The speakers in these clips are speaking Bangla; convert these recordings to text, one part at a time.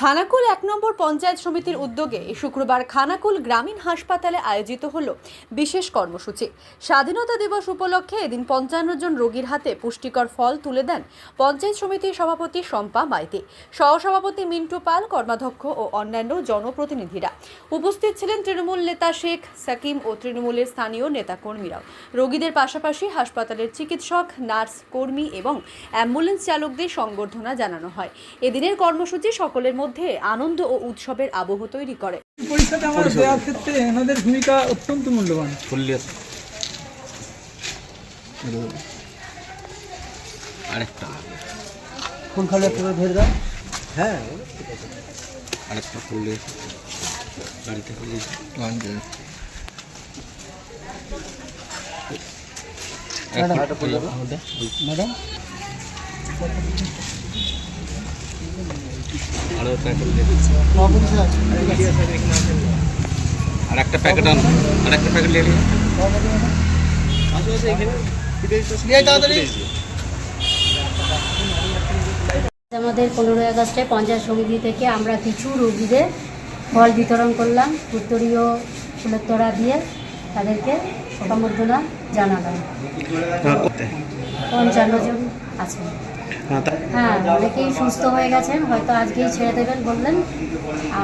খানাকুল এক নম্বর পঞ্চায়েত সমিতির উদ্যোগে শুক্রবার খানাকুল গ্রামীণ হাসপাতালে আয়োজিত হল বিশেষ কর্মসূচি। স্বাধীনতা দিবস উপলক্ষে এদিন পঞ্চান্ন জন রোগীর হাতে পুষ্টিকর ফল তুলে দেন পঞ্চায়েত সমিতির সভাপতি শম্পা মাইতি। সহসভাপতি মিন্টু পাল, কর্মাধ্যক্ষ ও অন্যান্য জনপ্রতিনিধিরা। উপস্থিত ছিলেন তৃণমূল নেতা শেখ সাকিম ও তৃণমূলের স্থানীয় নেতাকর্মীরাও। রোগীদের পাশাপাশি হাসপাতালের চিকিৎসক, নার্স, কর্মী এবং অ্যাম্বুলেন্স চালকদের সংবর্ধনা জানানো হয়। এদিনের কর্মসূচি সকলের মধ্যে আনন্দ ও উৎসবের আবহ তৈরি করে। পরীক্ষাটা আমার দেওয়ার ক্ষেত্রে এনাদের ভূমিকা অত্যন্ত মূল্যবান। ফুললি আছে। আরেকটা। কোন খালে পুরো ধরে দাও হ্যাঁ। আরেকটা গাড়িতে ফুললি ম্যাডাম? আরও প্যাকেট আর একটা প্যাকেট আন। আর একটা প্যাকেট নিয়ে আমাদের পনেরোই আগস্টে পঞ্চায়েত সমিতি থেকে আমরা কিছু রোগীদের ফল বিতরণ করলাম। উত্তরীয় ফুলের দিয়ে তাদেরকে সম্বর্ধনা জানালাম। পঞ্চান্ন জন আছেন। হ্যাঁ অনেকেই সুস্থ হয়ে গেছেন হয়তো আজকেই ছেড়ে দেবেন বললেন।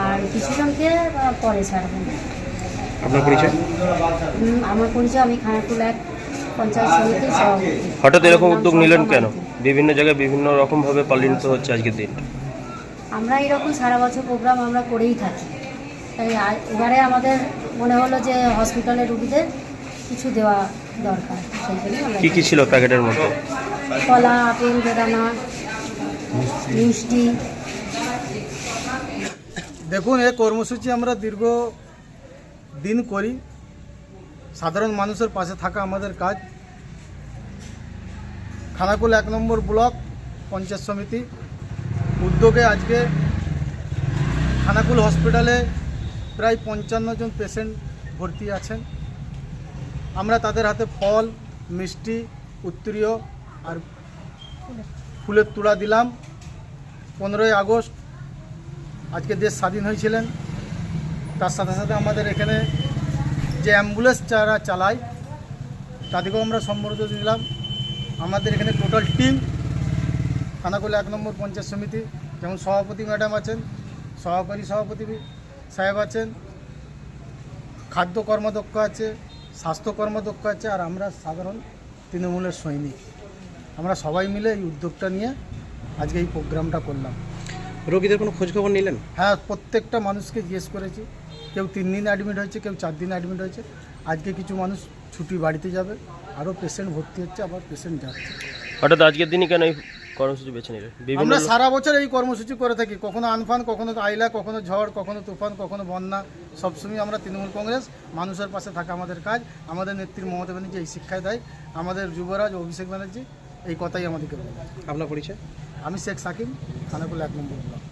আর কিছুজনকে পরে ছাড়বেন। আপনার পরিচয়? আমার পরিচয় আমি খানাকুল এক পঞ্চায়েত সমিতির সভাপতি। হঠাৎ এরকম উদ্যোগ নিলেন কেন? বিভিন্ন জায়গায় বিভিন্ন রকম ভাবে পালিত হচ্ছে আজকের দিন। আমরা এরকম সারা বছর প্রোগ্রাম আমরা করেই থাকি। তাই এবারে আমাদের মনে হলো যে হসপিটালের রুগীদের কিছু দেওয়া দরকার কি ছিল প্যাকেটের মধ্যে? কলা, আপেল, বেদানা, মিষ্টি। দেখুন এই কর্মসূচি আমরা দীর্ঘ দিন করি। সাধারণ মানুষের পাশে থাকা আমাদের কাজ। খানাকুল এক নম্বর ব্লক, পঞ্চায়েত সমিতি। উদ্যোগে আজকে খানাকুল হসপিটালে প্রায় পঞ্চান্ন জন পেশেন্ট ভর্তি আছেন। আমরা তাদের হাতে ফল, মিষ্টি, উত্তরীয় আর ফুলের তুলা দিলাম। পনেরোই আগস্ট আজকে দেশ স্বাধীন হয়েছিলেন। তার সাথে সাথে আমাদের এখানে যে অ্যাম্বুলেন্স যারা চালায়, তাদেরকেও আমরা সম্বর্ধনা দিলাম। আমাদের এখানে টোটাল টিম খানাকুল এক নম্বর পঞ্চায়েত সমিতি, যেমন সভাপতি ম্যাডাম আছেন, সহকারী সভাপতি সাহেব আছেন, খাদ্য কর্মদক্ষ আছে, স্বাস্থ্য কর্মদক্ষ আছে, আর আমরা সাধারণ তৃণমূলের সৈনিক। আমরা সবাই মিলে এই উদ্যোগটা নিয়ে আজকে এই প্রোগ্রামটা করলাম। রোগীদের কোনো খোঁজখবর নিলেন? হ্যাঁ প্রত্যেকটা মানুষকে জিজ্ঞেস করেছি। কেউ তিন দিন অ্যাডমিট হয়েছে কেউ চার দিন অ্যাডমিট হয়েছে। আজকে কিছু মানুষ ছুটি বাড়িতে যাবে আরও পেশেন্ট ভর্তি হচ্ছে আবার পেশেন্ট যাচ্ছে। হঠাৎ আজকের দিনই কেন এই কর্মসূচি বেছে নিলেন? বিভিন্ন আমরা সারা বছর এই কর্মসূচি করে থাকি। কখনো আনফান কখনো আইলা কখনো ঝড় কখনো তুফান কখনো বন্যা সবসময় আমরা তৃণমূল কংগ্রেস মানুষের পাশে থাকা আমাদের কাজ। আমাদের নেত্রী মমতা ব্যানার্জি এই শিক্ষায় দেয়। আমাদের যুবরাজ অভিষেক ব্যানার্জি এই কথাই আমাদেরকে বলে আপনার পরিচয়? আমি শেখ সাকিম খানাকুল এক নম্বর ব্লক।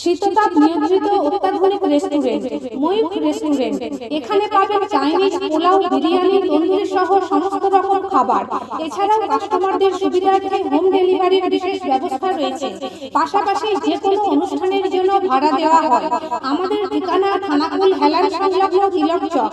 শীততাপ নিয়ন্ত্রিত অত্যাধুনিক রেস্টুরেন্ট ময়ূখ রেস্টুরেন্ট এখানে পাবেন চাইনিজ পোলাও বিরিয়ানি তন্দুরি সহ সমস্ত রকম খাবার। এছাড়াও কাস্টমারদের সুবিধার্থে হোম ডেলিভারির বিশেষ ব্যবস্থা রয়েছে। পাশাপাশি যে কোনো অনুষ্ঠানের জন্য ভাড়া দেওয়া হয়। আমাদের ঠিকানা খানাকুল হেলান সংলগ্ন Tilak Chak.